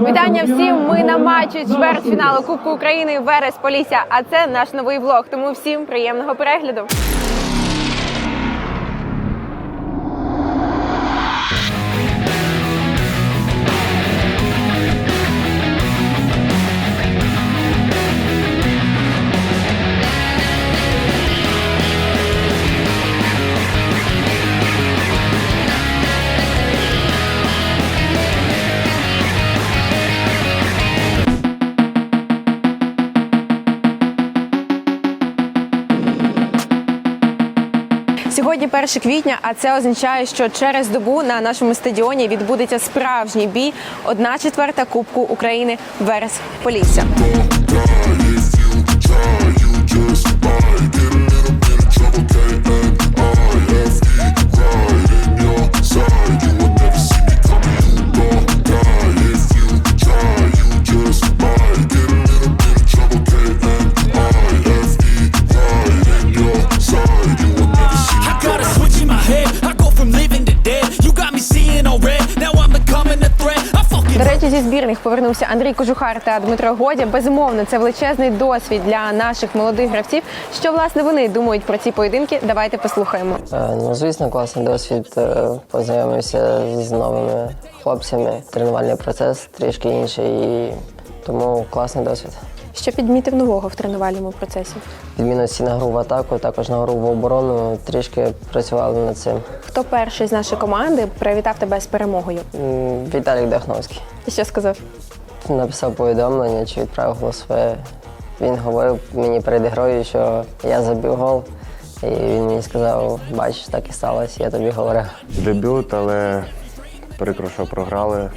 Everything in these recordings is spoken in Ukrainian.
Вітання всім! Ми на матчі чвертьфіналу Кубку України Верес Полісся. А це наш новий влог. Тому всім приємного перегляду. Сьогодні 1 квітня, а це означає, що через добу на нашому стадіоні відбудеться справжній бій. Одна четверта Кубку України Верес Полісся. Зі збірних повернувся Андрій Кожухар та Дмитро Годя. Безумовно, це величезний досвід для наших молодих гравців. Що власне вони думають про ці поєдинки? Давайте послухаємо. Е, Ну, звісно, класний досвід. Е, Познайомився з новими хлопцями. Тренувальний процес трішки інший, і тому класний досвід. Що підмітив нового в тренувальному процесі? Відмінності на гру в атаку, також на гру в оборону. Трішки працювали над цим. Хто перший з нашої команди привітав тебе з перемогою? М, Віталік Дахновський І що сказав? написав повідомлення чи відправив голосове. Він говорив мені перед грою, що я забив гол. І він мені сказав, бачиш, так і сталося, я тобі говорив. дебют, але прикро, що програли.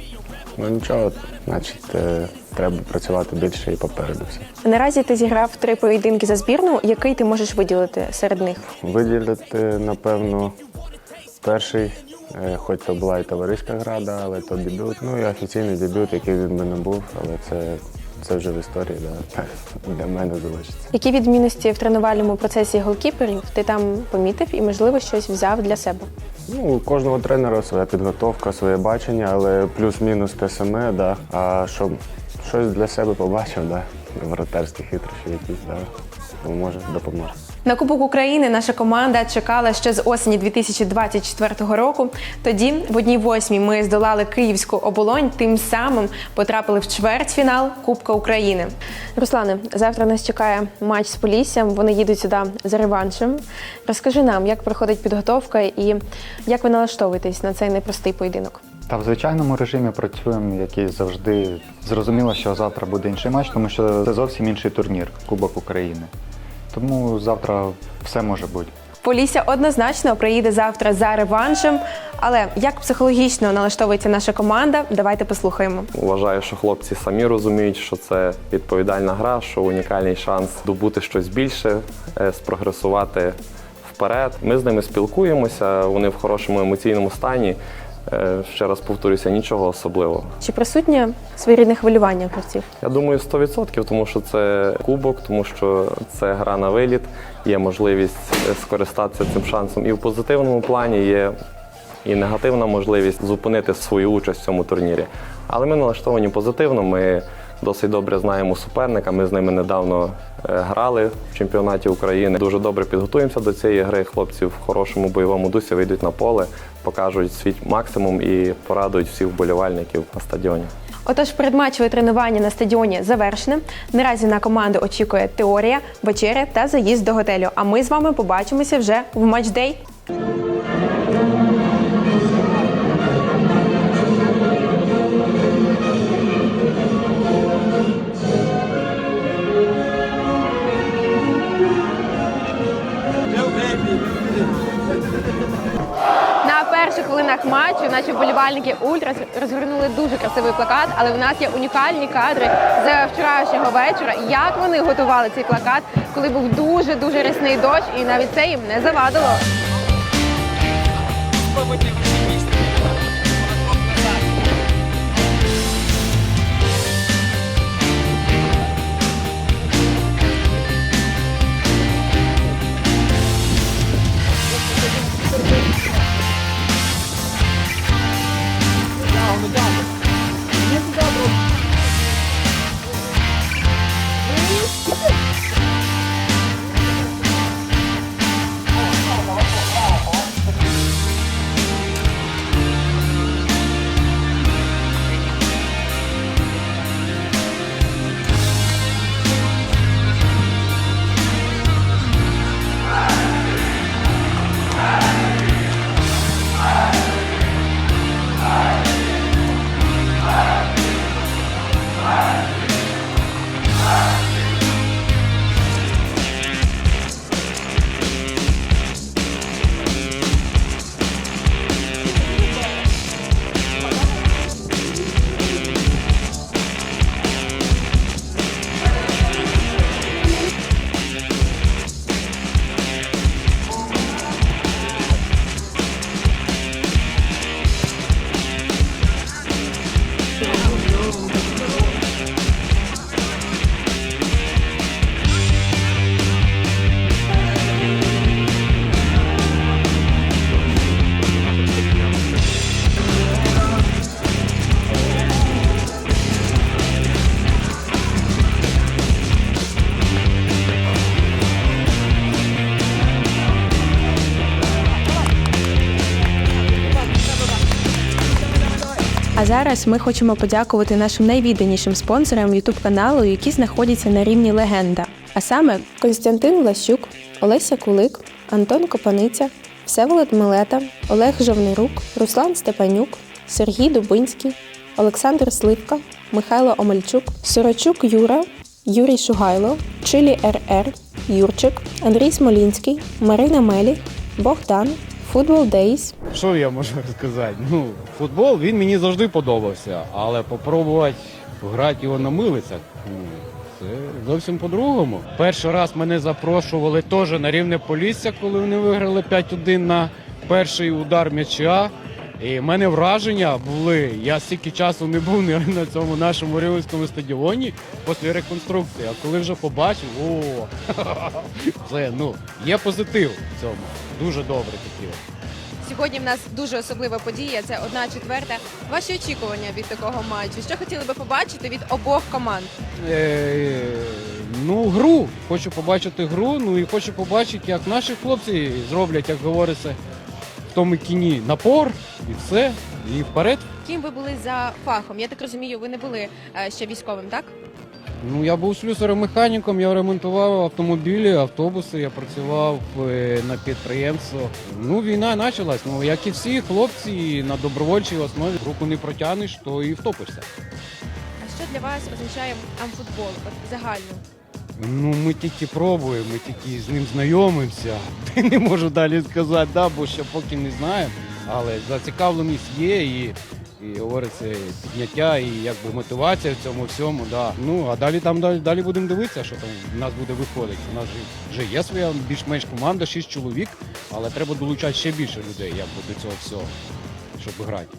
Ну нічого, значить, е, треба працювати більше і попереду все. Наразі ти зіграв три поєдинки за збірну. Який ти можеш виділити серед них? Виділити, напевно, перший, хоч це була і товариська гра, да, але то дебют. Ну і офіційний дебют, який він би не був, але це, це вже в історії, да, для мене залишиться. Які відмінності в тренувальному процесі голкіперів ти там помітив і, можливо, щось взяв для себе? Ну, у кожного тренера своя підготовка, своє бачення, але плюс-мінус те саме, да. А щоб щось для себе побачив, да. Воротарські хитрощі якісь, да. то може допоможе. На Кубок України наша команда чекала ще з осені 2024 року. Тоді, в одній восьмій, ми здолали київську оболонь, тим самим потрапили в чвертьфінал Кубка України. Руслане, завтра нас чекає матч з Поліссям. Вони їдуть сюди за реваншем. Розкажи нам, як проходить підготовка і як ви налаштовуєтесь на цей непростий поєдинок. Та в звичайному режимі працюємо, як і завжди. Зрозуміло, що завтра буде інший матч, тому що це зовсім інший турнір Кубок України. Тому завтра все може бути. Полісся однозначно приїде завтра за реваншем. Але як психологічно налаштовується наша команда? Давайте послухаємо. Вважаю, що хлопці самі розуміють, що це відповідальна гра, що унікальний шанс добути щось більше, е, спрогресувати вперед. Ми з ними спілкуємося, вони в хорошому емоційному стані. Е, Ще раз повторюся, нічого особливого. Чи присутнє своєрідне хвилювання гравців? Я думаю, 100%, тому що це кубок, тому що це гра на виліт, є можливість скористатися цим шансом і в позитивному плані є і негативна можливість зупинити свою участь в цьому турнірі. Але ми налаштовані позитивно. Ми досить добре знаємо суперника. Ми з ними недавно е, грали в чемпіонаті України. Дуже добре підготуємося до цієї гри. Хлопці в хорошому бойовому дусі вийдуть на поле, покажуть свій максимум і порадують всіх вболівальників на стадіоні. Отож, передматчеве тренування на стадіоні завершене. Наразі на команду очікує теорія, вечеря та заїзд до готелю. А ми з вами побачимося вже в матчдей. На перших хвилинах матчу наші вболівальники Ультра розгорнули дуже красивий плакат, але в нас є унікальні кадри з вчорашнього вечора. Як вони готували цей плакат, коли був дуже дуже рясний дощ, і навіть це їм не завадило. the dog. Зараз ми хочемо подякувати нашим найвідданішим спонсорам youtube каналу, які знаходяться на рівні легенда. А саме Константин Лащук, Олеся Кулик, Антон Копаниця, Всеволод Милета, Олег Жовнирук, Руслан Степанюк, Сергій Дубинський, Олександр Сливка, Михайло Омельчук, Сорочук Юра, Юрій Шугайло, Чилі РР, Юрчик, Андрій Смолінський, Марина Мелі, Богдан, Футбол Дейс, Що я можу сказати? Ну, футбол він мені завжди подобався, але попробувати грати його на милицях. ну, Це зовсім по-другому. Перший раз мене запрошували теж на рівне Полісся, коли вони виграли 5-1 на перший удар м'яча. І в мене враження були. Я стільки часу не був ні на цьому нашому рівненському стадіоні після реконструкції. А коли вже побачив, о, це ну є позитив в цьому. Дуже добре такі. Сьогодні в нас дуже особлива подія. Це одна четверта. Ваші очікування від такого матчу? Що хотіли би побачити від обох команд? Е, ну, гру. Хочу побачити гру, ну і хочу побачити, як наші хлопці зроблять, як говориться, в тому кіні напор і все, і вперед. Ким ви були за фахом? Я так розумію, ви не були е, ще військовим, так? Ну, я був слюсарем-механіком, я ремонтував автомобілі, автобуси, я працював е, на підприємство. Ну, війна почалась. Ну, як і всі хлопці на добровольчій основі руку не протягнеш, то і втопишся. А що для вас означає амфутбол? От загально? Ну, ми тільки пробуємо, ми тільки з ним знайомимося. Не можу далі сказати, да, бо ще поки не знаємо. Але зацікавленість є і, і говориться, підняття, і якби мотивація в цьому всьому. Да. Ну, а далі там далі, далі будемо дивитися, що там в нас буде виходити. У нас вже є своя більш-менш команда, шість чоловік, але треба долучати ще більше людей, якби до цього всього, щоб грати.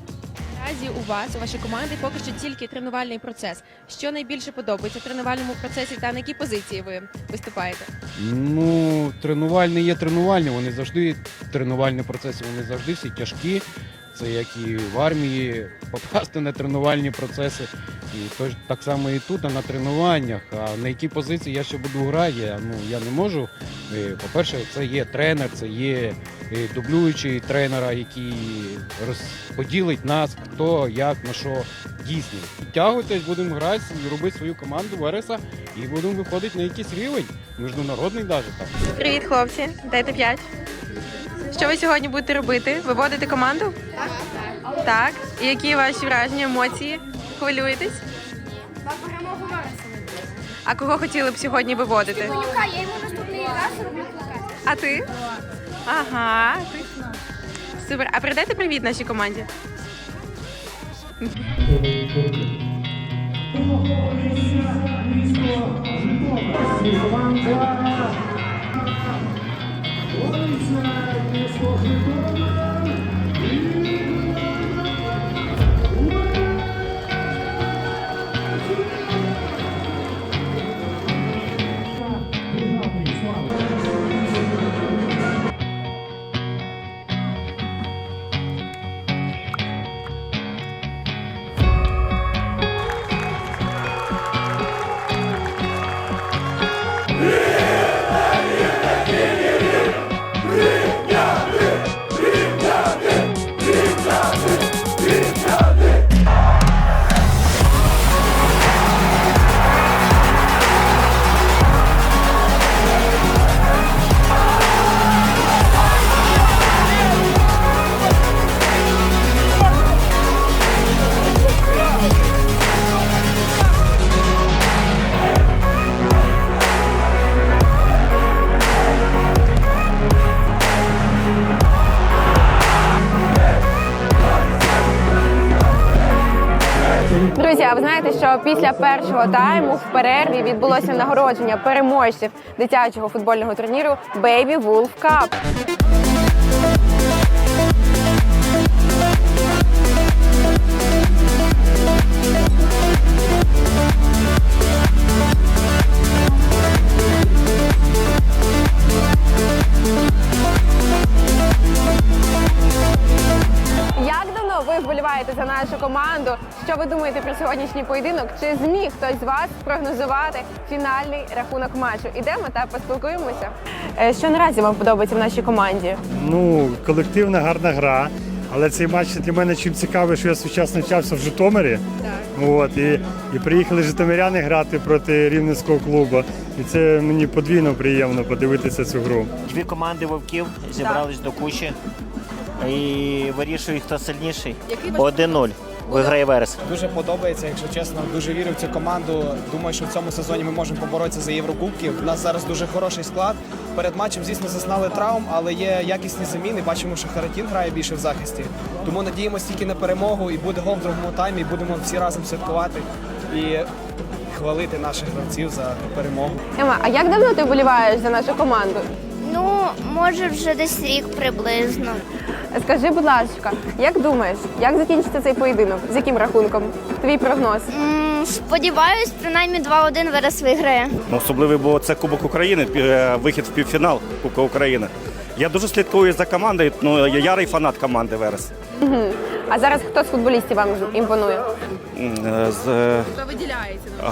Наразі у вас, у вашій команді, поки що тільки тренувальний процес. Що найбільше подобається в тренувальному процесі та на які позиції ви виступаєте? Ну, тренувальні є тренувальні, вони завжди тренувальні процеси, вони завжди всі тяжкі. Це як і в армії попасти на тренувальні процеси. І то так само і тут, а на тренуваннях. А на якій позиції я ще буду грати, я, ну, я не можу. Е, По-перше, це є тренер, це є е, дублюючий тренера, який розподілить нас, хто, як, на що дійсний. Підтягуйтесь, будемо грати, робити свою команду Вереса і будемо виходити на якийсь рівень, міжнародний навіть там. Привіт, хлопці! Дайте п'ять. Що ви сьогодні будете робити? Виводити команду? Так. Так. І які ваші враження, емоції? Хвилюєтесь? На перемогу А кого хотіли б сьогодні виводити? Конюка, я йому наступний раз роблю плакат. А ти? Ага. Ти. Супер. А передайте привіт нашій команді. Друзі, а ви що після першого тайму в перерві відбулося нагородження переможців дитячого футбольного турніру Baby Wolf Cup. Сьогоднішній поєдинок? Чи зміг хтось з вас спрогнозувати фінальний рахунок матчу? Ідемо та поспілкуємося. Е, Що наразі вам подобається в нашій команді? Ну, колективна гарна гра. Але цей матч для мене чим цікавий, що я свій час навчався в Житомирі. От, і, і приїхали житомиряни грати проти рівненського клубу. І це мені подвійно приємно подивитися цю гру. Дві команди вовків зібрались до кучі і вирішує, хто сильніший. 1-0. Виграє Верес. Дуже подобається, якщо чесно. Дуже вірю в цю команду. Думаю, що в цьому сезоні ми можемо поборотися за Єврокубки. У нас зараз дуже хороший склад. Перед матчем, звісно, зазнали травм, але є якісні заміни. Бачимо, що Харатін грає більше в захисті. Тому надіємося тільки на перемогу і буде гол в другому таймі. і Будемо всі разом святкувати і хвалити наших гравців за перемогу. Ема, а як давно ти вболіваєш за нашу команду? Ну, може, вже десь рік приблизно. Скажи, будь ласка, як думаєш, як закінчиться цей поєдинок? З яким рахунком? Твій прогноз? М, Сподіваюсь, принаймні 2-1 Верес виграє. Особливо, бо це Кубок України, пі- е, вихід в півфінал Кубка України. Я дуже слідкую за командою, ну я ярий фанат команди Верес. А зараз хто з футболістів вам імпонує? М, е, З е,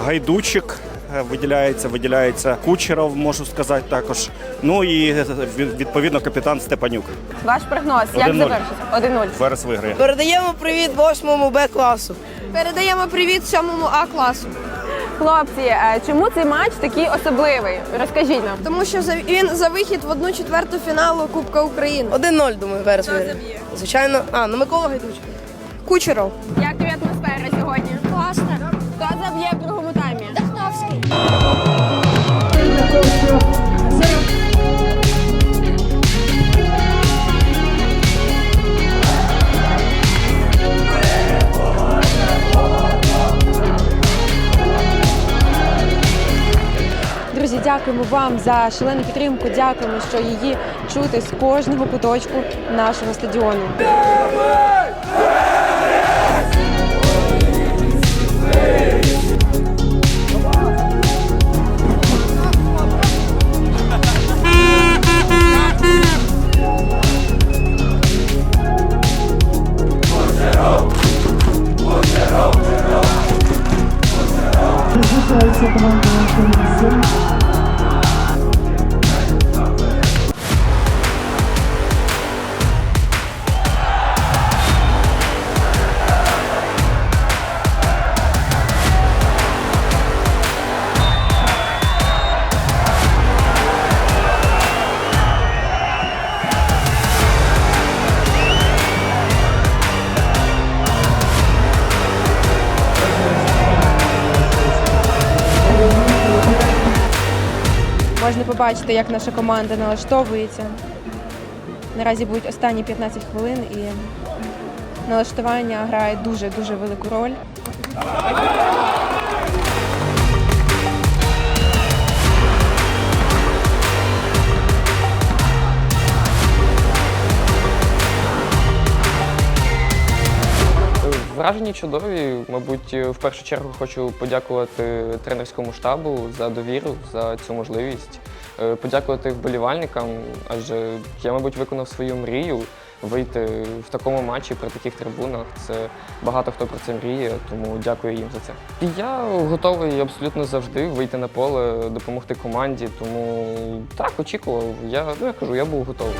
Гайдучик е, виділяється, виділяється Кучеров, можу сказати також. Ну і е, відповідно капітан Степанюк. Ваш прогноз, як завершиться? 1-0. Верес виграє. Передаємо привіт восьмому Б класу. Передаємо привіт сьомому А класу. Хлопці, е, чому цей матч такий особливий? Розкажіть нам. Тому що за- він за вихід в одну четверту фіналу Кубка України. 1-0, думаю, Верес виграє. Звичайно, а, ну Микола Гайдучик. Кучеров. Як тобі атмосфера сьогодні? Класно. Хто заб'є в другому. Друзі, дякуємо вам за шалену підтримку. Дякуємо, що її чути з кожного куточку нашого стадіону. Paris yapılan konserimizi Можна побачити, як наша команда налаштовується. Наразі будуть останні 15 хвилин і налаштування грає дуже-дуже велику роль. Враження чудові. Мабуть, в першу чергу хочу подякувати тренерському штабу за довіру, за цю можливість. Е, Подякувати вболівальникам, адже я, мабуть, виконав свою мрію вийти в такому матчі при таких трибунах. Це багато хто про це мріє, тому дякую їм за це. І я готовий абсолютно завжди вийти на поле, допомогти команді. Тому так, очікував. Я, ну, я кажу, я був готовий.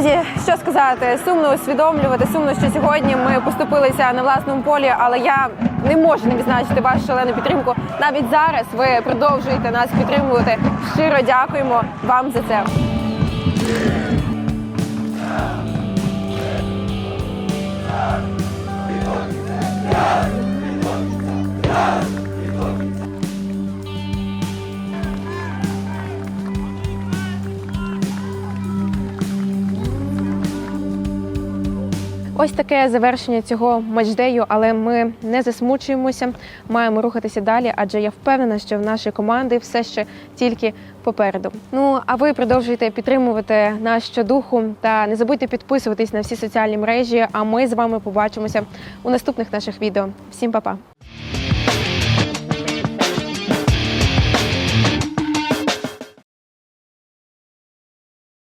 Друзі, що сказати, сумно усвідомлювати, сумно, що сьогодні ми поступилися на власному полі, але я не можу не відзначити вашу шалену підтримку. Навіть зараз ви продовжуєте нас підтримувати. Щиро дякуємо вам за це. Ось таке завершення цього матчдею, але ми не засмучуємося, маємо рухатися далі, адже я впевнена, що в нашої команди все ще тільки попереду. Ну а ви продовжуйте підтримувати нас щодуху та не забудьте підписуватись на всі соціальні мережі. А ми з вами побачимося у наступних наших відео. Всім па-па!